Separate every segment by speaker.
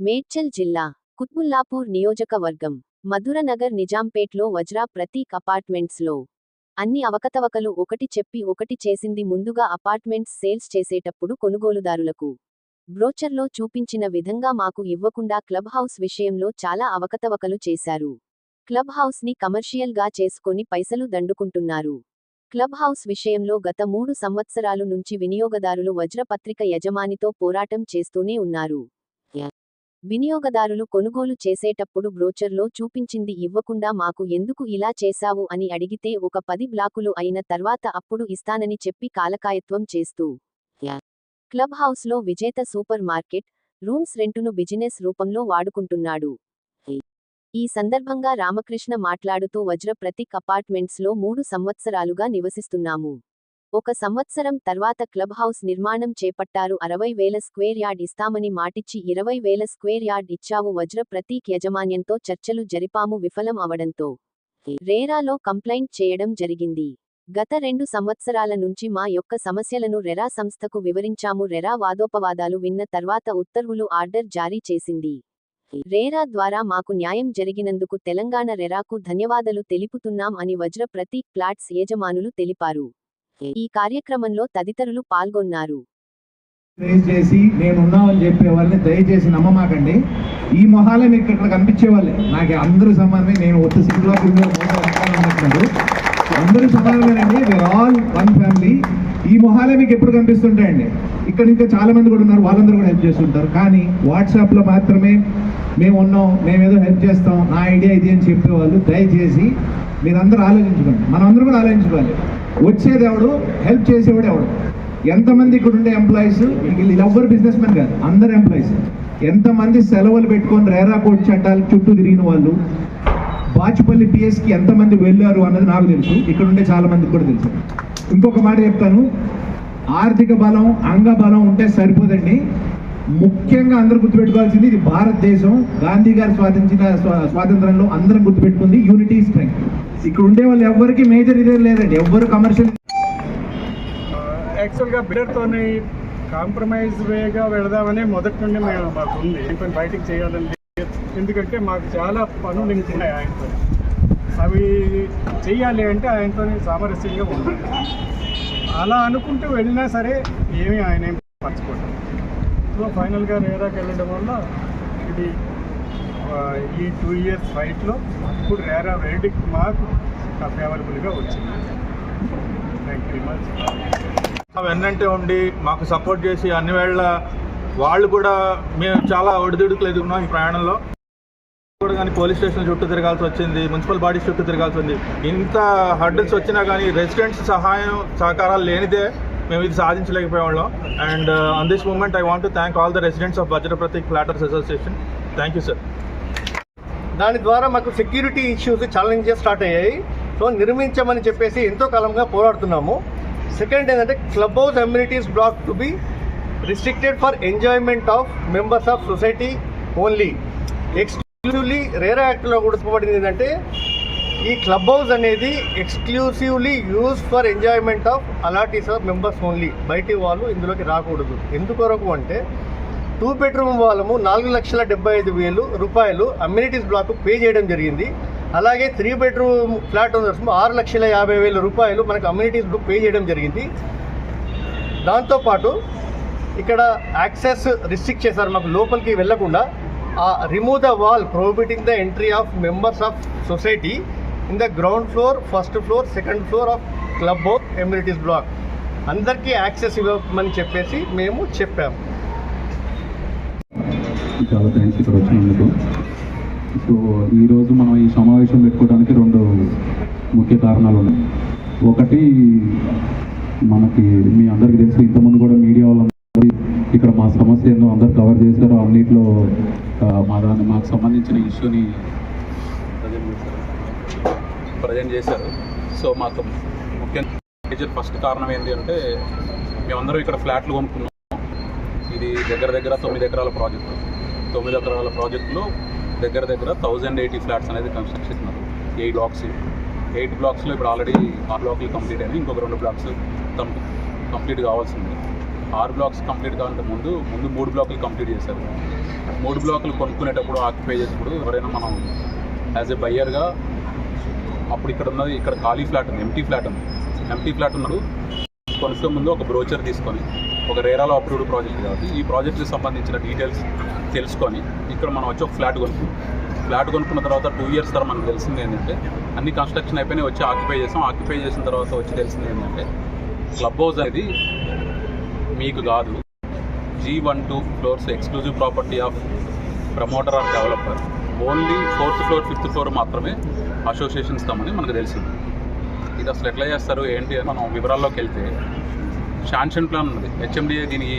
Speaker 1: మేడ్చల్ జిల్లా కుత్బుల్లాపూర్ నియోజకవర్గం మధురనగర్ నిజాంపేట్లో వజ్రా ప్రతీక్ అపార్ట్మెంట్స్లో అన్ని అవకతవకలు ఒకటి చెప్పి ఒకటి చేసింది ముందుగా అపార్ట్మెంట్స్ సేల్స్ చేసేటప్పుడు కొనుగోలుదారులకు బ్రోచర్లో చూపించిన విధంగా మాకు ఇవ్వకుండా క్లబ్ హౌస్ విషయంలో చాలా అవకతవకలు చేశారు. క్లబ్ హౌస్ని కమర్షియల్గా చేసుకొని పైసలు దండుకుంటున్నారు. క్లబ్ హౌస్ విషయంలో గత మూడు సంవత్సరాలు నుంచి వినియోగదారులు వజ్రపత్రిక యజమానితో పోరాటం చేస్తూనే ఉన్నారు. వినియోగదారులు కొనుగోలు చేసేటప్పుడు బ్రోచర్లో చూపించింది ఇవ్వకుండా మాకు ఎందుకు ఇలా చేశావు అని అడిగితే ఒక పది బ్లాకులు అయిన తర్వాత అప్పుడు ఇస్తానని చెప్పి కాలకాయత్వం చేస్తూ. క్లబ్ హౌస్లో విజేత సూపర్ మార్కెట్ రూమ్స్ రెంటును బిజినెస్ రూపంలో వాడుకుంటున్నాడు. ఈ సందర్భంగా రామకృష్ణ మాట్లాడుతూ వజ్ర ప్రతీక్ అపార్ట్మెంట్స్లో మూడు సంవత్సరాలుగా నివసిస్తున్నాము. ఒక సంవత్సరం తర్వాత క్లబ్ హౌస్ నిర్మాణం చేపట్టారు. అరవై వేల స్క్వేర్ యార్డ్ ఇస్తామని మాటిచ్చి ఇరవై వేల స్క్వేర్ యార్డ్ ఇచ్చావు వజ్ర ప్రతీక్ యజమాన్యంతో చర్చలు జరిపాము విఫలం అవడంతో. రేరాలో కంప్లైంట్ చేయడం జరిగింది. గత రెండు సంవత్సరాల నుంచి మా యొక్క సమస్యలను రెరా సంస్థకు వివరించాము. రెరా వాదోపవాదాలు విన్న తర్వాత ఉత్తర్వులు ఆర్డర్ జారీ చేసింది. రేరా ద్వారా మాకు న్యాయం జరిగినందుకు తెలంగాణ రెరాకు ధన్యవాదాలు తెలుపుతున్నాం అని వజ్ర ప్రతీక్ ప్లాట్స్ యజమానులు తెలిపారు. ఈ కార్యక్రమంలో తదితరులు పాల్గొన్నారు.
Speaker 2: రేజ్ చేసి నేనున్నా చెప్పే వాళ్ళని దయచేసి నమ్మమాకండి. ఈ మొహాలే మీకు ఇక్కడ కనిపించే వాళ్ళే నాకు అందరూ సమానమే నేను ఒత్తి సిగ్గులో అనుకుంటున్నాను అందరూ సమానమేనండి వేర్ ఆల్ వన్ ఫ్యామిలీ ఈ మొహాలే మీకు ఎప్పుడు కనిపిస్తుంటాయండి? ఇక్కడ ఇంకా చాలా మంది కూడా ఉన్నారు. వాళ్ళందరూ కూడా హెల్ప్ చేస్తుంటారు. కానీ వాట్సాప్లో మాత్రమే మేము ఉన్నాం. మేము ఏదో హెల్ప్ చేస్తాం. నా ఐడియా ఇది అని చెప్పేవాళ్ళు. దయచేసి మీరందరూ ఆలోచించుకోండి. మనందరూ కూడా ఆలోచించుకోవాలి. వచ్చేది ఎవడు హెల్ప్ చేసేవాడు ఎవడు ఎంతమంది ఇక్కడ ఉండే ఎంప్లాయీస్ వీళ్ళు ఎవ్వరు బిజినెస్ మెన్ కాదు అందరు ఎంప్లాయీస్ ఎంతమంది సెలవులు పెట్టుకొని రేరా కోట్ చట్టాలు చుట్టూ తిరిగిన వాళ్ళు? బాచుపల్లి పిఎస్కి ఎంతమంది వెళ్ళారు అన్నది నాకు తెలుసు. ఇక్కడ ఉండే చాలా మందికి కూడా తెలుసు. ఇంకొక మాట చెప్తాను. ఆర్థిక బలం అంగ బలం ఉంటే సరిపోదండి. ముఖ్యంగా అందరూ గుర్తుపెట్టుకోవాల్సింది ఇది భారతదేశం. గాంధీ గారు స్వాతంత్ర స్వా- స్వాతంత్రంలో అందరం గుర్తుపెట్టుకుంది యూనిటీ స్ట్రెంగ్త్ ఇక్కడ ఉండే వాళ్ళు ఎవ్వరికి మేజర్ ఇదే లేదండి ఎవ్వరు కమర్షియల్
Speaker 3: యాక్చువల్గా బిడర్తోని కాంప్రమైజ్ వేగా వెళదామని మొదటి నుండి మేము మాకు ఉంది. ఇంకొని బయటకు చేయాలని ఎందుకంటే మాకు చాలా పనులు ఇంకున్నాయి ఆయనతో. అవి చేయాలి అంటే ఆయనతో సామరస్యంగా ఉండాలి. అలా అనుకుంటూ వెళ్ళినా సరే ఏమీ ఆయన ఏం పంచుకోవటం సో ఫైనల్గా రేరాకి వెళ్ళడం వల్ల ఇది ఈ టూ ఇయర్స్ ఫైట్లో ఇప్పుడు రేరా వెల్డింగ్ మాకు అవైలబుల్గా వచ్చింది. థ్యాంక్ యూ వెరీ మచ్
Speaker 4: వెన్నంటే ఉండి మాకు సపోర్ట్ చేసి అన్ని వేళ వాళ్ళు కూడా మేము చాలా ఒడిదుడుకులు ఎదుగున్నాం ఈ ప్రయాణంలో. కూడా కానీ పోలీస్ స్టేషన్ చుట్టూ తిరగాల్సి వచ్చింది మున్సిపల్ బాడీస్ చుట్టూ తిరగాల్సి ఉంది. ఇంత హర్డల్స్ వచ్చినా కానీ రెసిడెంట్స్ సహాయం సహకారాలు లేనిదే మేము ఇది సాధించలేకపోయేవాళ్ళం. And on this moment I want thank all the residents of Vajraprati flatters association thank you sir
Speaker 5: దాని ద్వారా మాకు సెక్యూరిటీ ఇష్యూస్ ఛాలెంజెస్ స్టార్ట్ అయ్యాయి. సో నిర్మించమని చెప్పేసి ఎంతో కాలంగా పోరాడుతున్నాము. సెకండ్ ఏంటంటే club house amenities block to be restricted for enjoyment of members of society only exclusively RERA యాక్ట్లో కూడా చెప్పబడింది ఏంటంటే ఈ క్లబ్ హౌస్ అనేది exclusively use for enjoyment of allottees of members only బయటి వాళ్ళు ఇందులోకి రాకూడదు. ఎందుకొరకు అంటే టూ బెడ్రూమ్ వాళ్ళము నాలుగు లక్షల డెబ్బై ఐదు వేలు రూపాయలు అమ్యూనిటీస్ బ్లాక్ పే చేయడం జరిగింది. అలాగే త్రీ బెడ్రూమ్ ఫ్లాట్ ఓనర్స్ ఆరు లక్షల యాభై వేల రూపాయలు మనకు అమ్యూనిటీస్ బ్లాక్ పే చేయడం జరిగింది. దాంతోపాటు ఇక్కడ యాక్సెస్ రిస్ట్రిక్ట్ చేశారు. మాకు లోపలికి వెళ్ళకుండా ఆ remove the wall prohibiting the entry of members of society in the ground floor first floor second floor of club house amenities block. అందరికీ యాక్సెస్ ఇవ్వమని చెప్పేసి మేము చెప్పాము.
Speaker 6: చాలా థ్యాంక్స్ ఇక్కడ వచ్చినందుకు. సో ఈరోజు మనం ఈ సమావేశం పెట్టుకోవడానికి రెండు ముఖ్య కారణాలు ఉన్నాయి. ఒకటి మనకి మీ అందరికీ తెలిసి ఇంతకుముందు కూడా మీడియా వాళ్ళందరూ ఇక్కడ మా సమస్య ఏందో అందరు కవర్ చేశారు. అన్నింటిలో మా దాన్ని మాకు సంబంధించిన ఇష్యూని
Speaker 7: ప్రజెంట్ చేశారు. సో మాకు ముఖ్యంగా ఫస్ట్ కారణం ఏంటి అంటే మేమందరం ఇక్కడ ఫ్లాట్లు కొనుక్కున్నాం. ఇది దగ్గర దగ్గర తొమ్మిది ఎకరాల ప్రాజెక్టు. తొమ్మిది ఎకరాల ప్రాజెక్టులో దగ్గర దగ్గర థౌజండ్ ఎయిటీ ఫ్లాట్స్ అనేది కన్స్ట్రక్ట్ చేస్తున్నారు. ఎయిట్ బ్లాక్స్ ఎయిట్ బ్లాక్స్లో ఇప్పుడు ఆల్రెడీ ఆరు బ్లాక్లు కంప్లీట్ అయినాయి. ఇంకొక రెండు బ్లాక్స్ కంప్లీట్ కావాల్సింది. ఆరు బ్లాక్స్ కంప్లీట్ కావాలంటే ముందు ముందు మూడు బ్లాక్లు కంప్లీట్ చేశారు. మూడు బ్లాక్లు కొనుక్కునేటప్పుడు ఆక్యుపై చేసినప్పుడు ఎవరైనా మనం యాజ్ ఏ బయ్యర్గా అప్పుడు ఇక్కడ ఉన్నది ఇక్కడ ఖాళీ ఫ్లాట్ ఉంది ఎంటీ ఫ్లాట్ ఉంది. ఎంటీ ఫ్లాట్ ఉన్నాడు కొనుక్కునే ముందు ఒక బ్రోచర్ తీసుకొని ఒక రేరాలో అప్రూవ్డ్ ప్రాజెక్ట్ కాబట్టి ఈ ప్రాజెక్ట్కి సంబంధించిన డీటెయిల్స్ తెలుసుకొని ఇక్కడ మనం వచ్చి ఒక ఫ్లాట్ కొనుక్కున్నాం ఫ్లాట్ కొనుక్కున్న తర్వాత టూ ఇయర్స్ తర్వాత మనకు తెలిసింది ఏంటంటే అన్ని కన్స్ట్రక్షన్ అయిపోయినాయి వచ్చి ఆక్యుపై చేసాం. ఆక్యుపై చేసిన తర్వాత వచ్చి తెలిసింది ఏంటంటే క్లబ్ హౌస్ అనేది మీకు కాదు. G one two floors exclusive property of promoter or developer only fourth floor fifth floor మాత్రమే అసోసియేషన్స్ కమ్మని మనకు తెలిసింది. ఇది అసలు ఎట్లా చేస్తారు ఏంటి అని మనం వివరాల్లోకి వెళ్తే శాంక్షన్ ప్లాన్ ఉన్నది. హెచ్ఎండిఏ దీనికి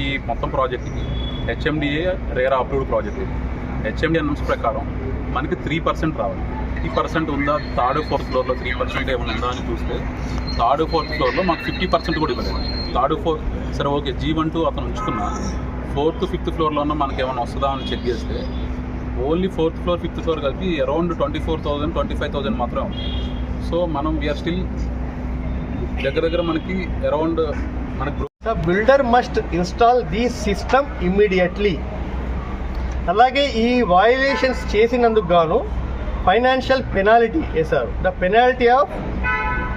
Speaker 7: ఈ- మొత్తం ప్రాజెక్ట్కి హెచ్ఎండిఏ రేరా అప్రూవ్డ్ ప్రాజెక్ట్ ఇది. హెచ్ఎండి అనౌన్స్ ప్రకారం మనకి త్రీ పర్సెంట్ రావాలి. త్రీ పర్సెంట్ ఉందా? థర్డ్ ఫోర్త్ ఫ్లోర్లో త్రీ పర్సెంట్ ఏమైనా ఉందా అని చూస్తే థర్డ్ ఫోర్త్ ఫ్లోర్లో మాకు ఫిఫ్టీ పర్సెంట్ కూడా ఇవ్వలేదు. థర్డ్ ఫోర్త్ సరే ఓకే జీ వన్ టూ అతను ఉంచుకున్న. ఫోర్త్ ఫిఫ్త్ ఫ్లోర్లో ఉన్న మనకి ఏమైనా వస్తుందా అని చెక్ చేస్తే only fourth floor fifth floor కలిపి around twenty four thousand twenty five thousand మాత్రమే ఉంది. సో మనం వీఆర్ స్టిల్ దగ్గర దగ్గర మనకి అరౌండ్ మనకి
Speaker 5: the builder must install the system immediately అలాగే ఈ వయలేషన్స్ చేసినందుకు గాను ఫైనాన్షియల్ పెనాల్టీ వేశారు. The penalty of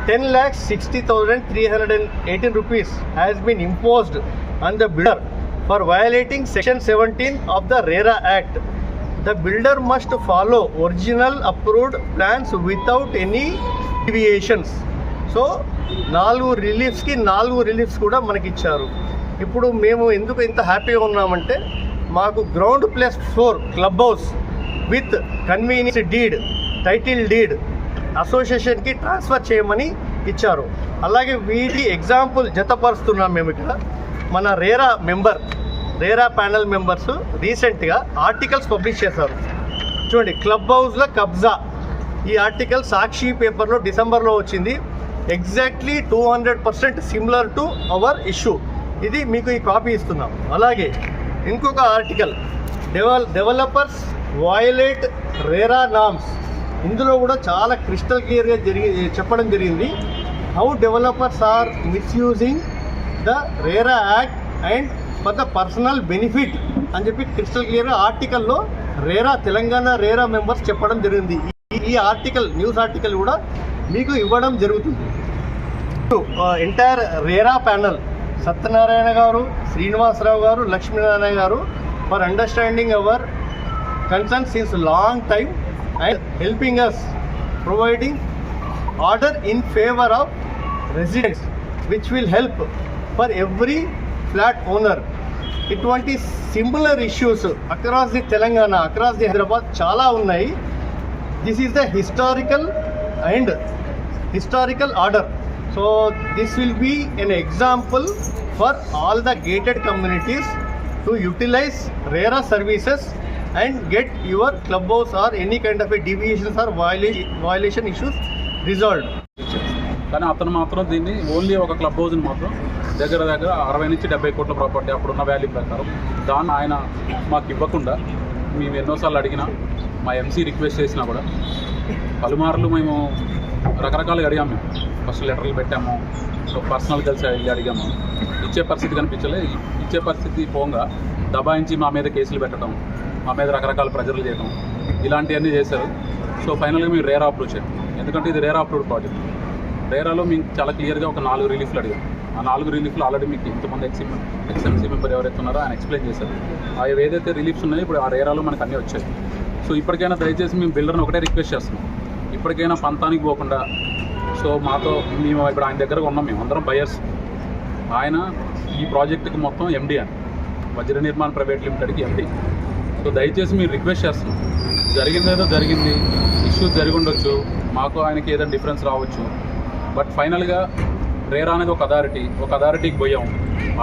Speaker 5: ten lakhs sixty thousand three hundred and eighteen rupees has been imposed on the builder for violating section seventeen of the RERA act the builder must follow original approved plans without any deviations so నాలుగు రిలీఫ్స్కి నాలుగు reliefs కూడా మనకి ఇచ్చారు ఇప్పుడు మేము ఎందుకు ఇంత హ్యాపీగా ఉన్నామంటే మాకు ground plus floor club house with convenience deed title deed అసోసియేషన్కి transfer చేయమని ఇచ్చారు. అలాగే వీటి ఎగ్జాంపుల్ జతపరుస్తున్నాం మేము ఇక్కడ. మన RERA member RERA panel members రీసెంట్గా ఆర్టికల్స్ పబ్లిష్ చేశారు. చూడండి క్లబ్ హౌస్లో కబ్జా. ఈ ఆర్టికల్ సాక్షి పేపర్లో డిసెంబర్లో వచ్చింది. Exactly two hundred percent similar to our issue ఇది మీకు ఈ కాపీ ఇస్తున్నాం. అలాగే ఇంకొక article devel developers violate RERA norms ఇందులో కూడా చాలా క్రిస్టల్ క్లియర్గా జరిగి చెప్పడం జరిగింది. How developers are misusing the RERA act and for the personal benefit అని చెప్పి క్రిస్టల్ క్లియర్గా ఆర్టికల్లో రేరా తెలంగాణ రేరా మెంబర్స్ చెప్పడం జరిగింది. ఈ- ఈ ఆర్టికల్ న్యూస్ ఆర్టికల్ కూడా మీకు ఇవ్వడం జరుగుతుంది. ఎంటైర్ రేరా ప్యానల్ సత్యనారాయణ గారు Srinivasarao garu Lakshminarayana garu for understanding our concern since long time and helping us providing order in favour of residents which will help for every flat owner ఇటువంటి similar issues across the Telangana across the Hyderabad చాలా ఉన్నాయి. This is the historical and historical order so this will be an example for all the gated communities to utilise RERA services and get your club house or any kind of a deviations or violation issues resolved
Speaker 7: కానీ అతను మాత్రం దీన్ని only ఒక club హౌస్ని మాత్రం దగ్గర దగ్గర అరవై నుంచి డెబ్బై కోట్ల ప్రాపర్టీ అప్పుడున్న వాల్యూ ప్రకారం దాన్ని ఆయన మాకు ఇవ్వకుండా మేము ఎన్నోసార్లు అడిగినా మా ఎంసీ రిక్వెస్ట్ చేసినా కూడా పలుమార్లు మేము రకరకాలుగా అడిగాము మేము. ఫస్ట్ లెటర్లు పెట్టాము. పర్సనల్ కలిసి వెళ్ళి అడిగాము. ఇచ్చే పరిస్థితి కనిపించలే. ఇచ్చే పరిస్థితి పోగా దబాయించి మా మీద కేసులు పెట్టడం మా మీద రకరకాల ప్రజలు చేయడం ఇలాంటివన్నీ చేశారు. సో ఫైనల్గా మేము రేరా అప్రూవ్ చేయండి ఎందుకంటే ఇది రేరా అప్రూవ్డ్ ప్రాజెక్ట్ రేరాలో మేము చాలా క్లియర్గా ఒక నాలుగు రిలీఫ్లు అడిగాం. ఆ నాలుగు రిలీఫ్లు ఆల్రెడీ మీకు ఇంతమంది ఎక్సి ఎక్స్ఎంసీ మెంబర్ ఎవరైతే ఉన్నారో ఆయన ఎక్స్ప్లెయిన్ చేశారు. అవి ఏదైతే రిలీఫ్స్ ఉన్నాయో ఇప్పుడు ఆ రేరాలో మనకు అన్నీ వచ్చాయి. సో ఇప్పటికైనా దయచేసి మేము బిల్డర్ని ఒకటే రిక్వెస్ట్ చేస్తున్నాం. ఇప్పటికైనా పంతానికి పోకుండా సో మాతో మేము ఇప్పుడు ఆయన దగ్గర ఉన్నాం మేము అందరం బయర్స్ ఆయన ఈ ప్రాజెక్టుకి మొత్తం ఎండి అని వజ్ర నిర్మాణ ప్రైవేట్ లిమిటెడ్కి ఎండి సో దయచేసి మీరు రిక్వెస్ట్ చేస్తున్నాం. జరిగిందేదో జరిగింది ఇష్యూస్ జరిగి ఉండొచ్చు మాకు ఆయనకి ఏదైనా డిఫరెన్స్ రావచ్చు. బట్ ఫైనల్గా రేరా అనేది ఒక అథారిటీ ఒక అథారిటీకి పోయాం.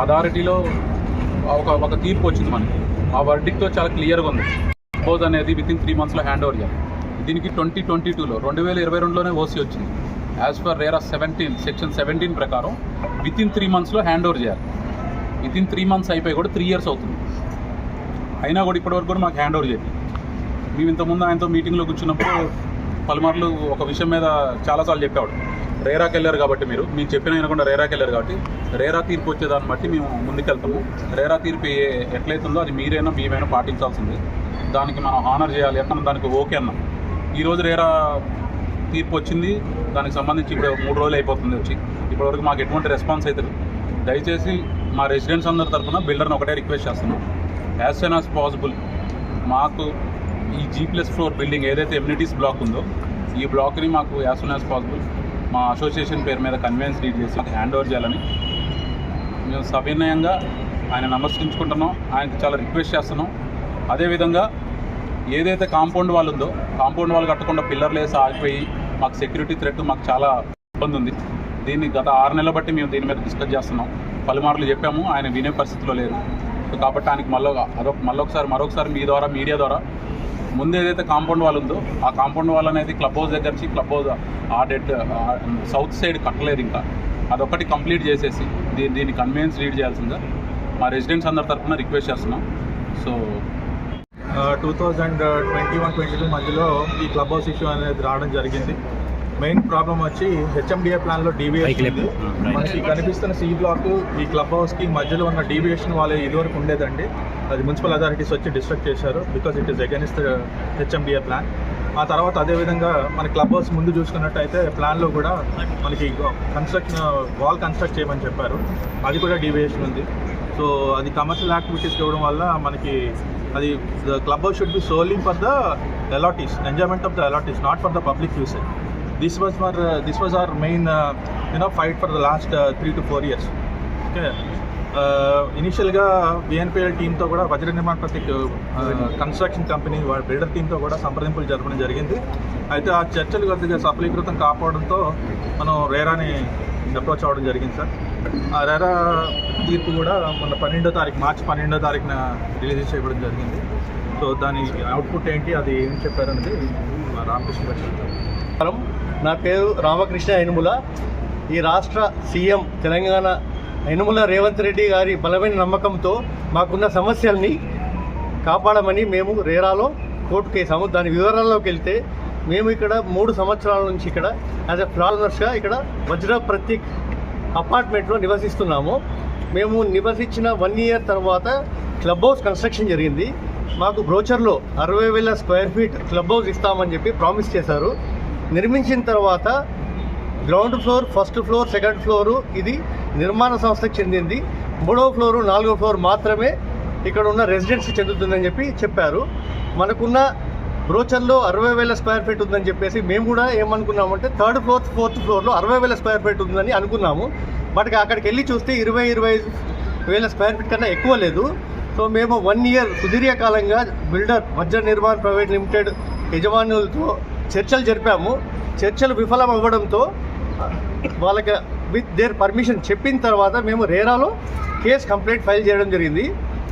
Speaker 7: అథారిటీలో ఒక ఒక తీర్పు వచ్చింది మనకి. ఆ వర్డిక్తో చాలా క్లియర్గా ఉంది. సపోజ్ అనేది విత్ ఇన్ త్రీ మంత్స్లో హ్యాండ్ ఓవర్ చేయాలి. దీనికి ట్వంటీ ట్వంటీ టూలో రెండు వేల ఇరవై రెండులోనే ఓసీ వచ్చింది. As per RERA seventeen section seventeen ప్రకారం విత్ ఇన్ త్రీ మంత్స్లో హ్యాండ్ ఓవర్ చేయాలి. విత్ ఇన్ త్రీ మంత్స్ అయిపోయి కూడా త్రీ ఇయర్స్ అవుతుంది. అయినా కూడా ఇప్పటివరకు కూడా మాకు హ్యాండ్ ఓవర్ చేయాలి మేము ఇంతకుముందు ఆయనతో మీటింగ్లో కూర్చున్నప్పుడు పలుమార్లు ఒక విషయం మీద చాలాసార్లు చెప్పేవాడు రేరాకి వెళ్ళారు కాబట్టి మీరు మేము చెప్పిన వినకుండా రేరాకి వెళ్ళారు కాబట్టి రేరా తీర్పు వచ్చేదాన్ని బట్టి మేము ముందుకెళ్తాము. రేరా తీర్పు ఏ- ఎట్లయితుందో అది మీరైనా మేమైనా పాటించాల్సింది. దానికి మనం హానర్ చేయాలి ఎక్కడ దానికి ఓకే అన్నాం. ఈరోజు రేరా తీర్పు వచ్చింది. దానికి సంబంధించి ఇప్పుడు మూడు రోజులు అయిపోతుంది వచ్చి. ఇప్పటివరకు మాకు ఎటువంటి రెస్పాన్స్ అయితే దయచేసి మా రెసిడెంట్స్ అందరి తరఫున బిల్డర్ని ఒకటే రిక్వెస్ట్ చేస్తున్నాం. యాజ్ సన్ యాజ్ పాసిబుల్ మాకు ఈ జీ ప్లస్ ఫ్లోర్ బిల్డింగ్ ఏదైతే ఎమ్యూనిటీస్ బ్లాక్ ఉందో ఈ బ్లాక్ని మాకు యాజ్ సూన్ యాజ్ పాసిబుల్ మా అసోసియేషన్ పేరు మీద కన్వెన్స్ రీడ్ చేసి హ్యాండ్ ఓవర్ చేయాలని మేము సవినయంగా ఆయన నమస్కరించుకుంటున్నాం. ఆయనకి చాలా రిక్వెస్ట్ చేస్తున్నాం. అదేవిధంగా ఏదైతే కాంపౌండ్ వాళ్ళు ఉందో కాంపౌండ్ వాల్ కట్టకుండా పిల్లర్లు వేసి ఆగిపోయి మాకు సెక్యూరిటీ థ్రెట్ మాకు చాలా ఇబ్బంది ఉంది. దీన్ని గత ఆరు నెలల బట్టి మేము దీని మీద డిస్కస్ చేస్తున్నాం. పలుమార్లు చెప్పాము ఆయన వినే పరిస్థితిలో లేరు. కాబట్టి ఆయనకి మళ్ళీ అదొక మళ్ళొకసారి మరొకసారి మీ ద్వారా మీడియా ద్వారా ముందు ఏదైతే కాంపౌండ్ వాల్ ఉందో ఆ కాంపౌండ్ వాల్ అనేది క్లబ్ హౌస్ దగ్గర నుంచి క్లబ్ హౌస్ ఆ డెట్ సౌత్ సైడ్ కట్టలేదు ఇంకా. అదొకటి కంప్లీట్ చేసేసి దీని దీన్ని కన్వీనియన్స్ రీడ్ చేయాల్సిందా మా రెసిడెంట్స్ అందరి తరఫున రిక్వెస్ట్ చేస్తున్నాం. So
Speaker 4: two thousand twenty one twenty two మధ్యలో ఈ క్లబ్ హౌస్ ఇష్యూ అనేది రావడం జరిగింది. మెయిన్ ప్రాబ్లం వచ్చి హెచ్ఎండిఏ ప్లాన్లో డీవియేషన్ మనకి కనిపిస్తున్న సి బ్లాక్ ఈ క్లబ్ హౌస్కి మధ్యలో ఉన్న డీవియేషన్ వాళ్ళు ఇదివరకు ఉండేదండి. అది మున్సిపల్ అథారిటీస్ వచ్చి డిస్ట్రక్ట్ చేశారు because it is against HMDA plan ఆ తర్వాత అదేవిధంగా మన క్లబ్ హౌస్ ముందు చూసుకున్నట్టయితే ప్లాన్లో కూడా మనకి కన్స్ట్రక్షన్ వాల్ కన్స్ట్రక్ట్ చేయమని చెప్పారు. అది కూడా డీవియేషన్ ఉంది. సో అది కమర్షియల్ యాక్టివిటీస్ ఇవ్వడం వల్ల మనకి అది club house should be solely for the allottees enjoyment of the allottees not for the public usage this was for this was our main you know fight for the last three to four years okay ఇనిషియల్గా BNPL టీంతో కూడా Vajra Nirmana Pratik construction company వాళ్ళ builder టీంతో కూడా సంప్రదింపులు జరపడం జరిగింది. అయితే ఆ చర్చలు కొద్దిగా సఫలీకృతం కాపాడంతో మనం రేరాని అప్రోచ్ అవ్వడం జరిగింది సార్ ఆ రెరా తీర్పు కూడా మన పన్నెండో తారీఖు మార్చి పన్నెండో తారీఖున రిలీజ్ చేయడం జరిగింది. సో దాని అవుట్పుట్ ఏంటి అది ఏం చెప్పారనేది రామకృష్ణ గారు చెప్తారు.
Speaker 5: నా పేరు రామకృష్ణ యనుముల ఈ రాష్ట్ర సీఎం తెలంగాణ యనుముల రేవంత్ రెడ్డి గారి బలమైన నమ్మకంతో మాకున్న సమస్యల్ని కాపాడమని మేము రేరాలో కోర్టు కేసాము దాని వివరాల్లోకి వెళ్తే మేము ఇక్కడ మూడు సంవత్సరాల నుంచి ఇక్కడ యాజ్ ఎ ఫ్లానర్స్గా ఇక్కడ వజ్ర ప్రతీక్ అపార్ట్మెంట్లో నివసిస్తున్నాము. మేము నివసించిన వన్ ఇయర్ తర్వాత క్లబ్ హౌస్ కన్స్ట్రక్షన్ జరిగింది. మాకు బ్రోచర్లో అరవై వేల స్క్వేర్ ఫీట్ క్లబ్ హౌస్ ఇస్తామని చెప్పి ప్రామిస్ చేశారు. నిర్మించిన తర్వాత ground floor first floor second floor ఇది నిర్మాణ సంస్థకు చెందింది. మూడవ ఫ్లోరు నాలుగో ఫ్లోర్ మాత్రమే ఇక్కడ ఉన్న రెసిడెన్సీ చెందుతుందని చెప్పి చెప్పారు. మనకున్న బ్రోచర్లో అరవై వేల స్క్వేర్ ఫీట్ ఉందని చెప్పేసి మేము కూడా ఏమనుకున్నామంటే థర్డ్ ఫ్లోర్ ఫోర్త్ ఫ్లోర్లో అరవై వేల స్క్వేర్ ఫీట్ ఉందని అనుకున్నాము. బట్ అక్కడికి వెళ్ళి చూస్తే ఇరవై ఇరవై వేల స్క్వేర్ ఫీట్ కన్నా ఎక్కువ లేదు. సో మేము వన్ ఇయర్ సుదీర్ఘకాలంగా బిల్డర్ వజ్ర నిర్మాణ్ ప్రైవేట్ లిమిటెడ్ యజమానులతో చర్చలు జరిపాము. చర్చలు విఫలం అవ్వడంతో వాళ్ళకి విత్ దేర్ పర్మిషన్ చెప్పిన తర్వాత మేము రేరాలో కేస్ కంప్లైంట్ ఫైల్ చేయడం జరిగింది.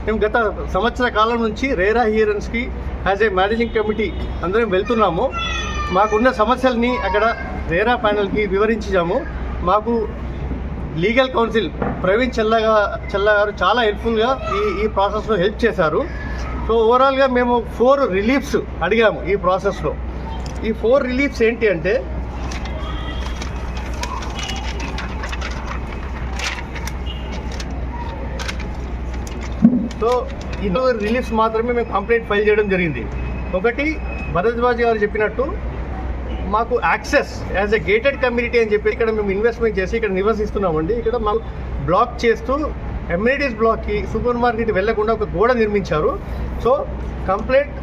Speaker 5: మేము గత సంవత్సర కాలం నుంచి రేరా హియరెన్స్కి యాజ్ ఏ మేనేజింగ్ కమిటీ అందరం వెళ్తున్నాము. మాకున్న సమస్యల్ని అక్కడ రేరా ప్యానల్కి వివరించాము. మాకు లీగల్ కౌన్సిల్ ప్రవీణ్ చెల్లగా చెల్ల గారు చాలా హెల్ప్ఫుల్గా ఈ ఈ ప్రాసెస్లో హెల్ప్ చేశారు. సో ఓవరాల్గా మేము ఫోర్ రిలీఫ్స్ అడిగాము ఈ ప్రాసెస్లో ఈ ఫోర్ రిలీఫ్స్ ఏంటి అంటే సో ఈ రిలీఫ్స్ మాత్రమే మేము కంప్లైంట్ ఫైల్ చేయడం జరిగింది. ఒకటి భరద్వాజ్ గారు చెప్పినట్టు మాకు access as a gated community అని చెప్పి ఇక్కడ మేము ఇన్వెస్ట్మెంట్ చేసి ఇక్కడ నివసిస్తున్నామండి. ఇక్కడ మాకు బ్లాక్ చేస్తూ ఎమ్యూనిటీస్ బ్లాక్కి సూపర్ మార్కెట్ వెళ్ళకుండా ఒక గోడ నిర్మించారు. So complaint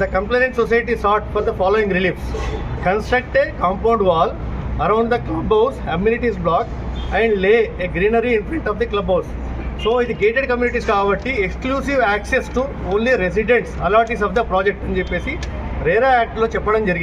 Speaker 5: the complaint society sought for the following reliefs construct a compound wall around the club house amenities block and lay a greenery in front of the club house so ఇది gated communities కాబట్టి exclusive access to only residents allottees of the project అని చెప్పేసి రేరా యాక్ట్లో చెప్పడం జరిగింది.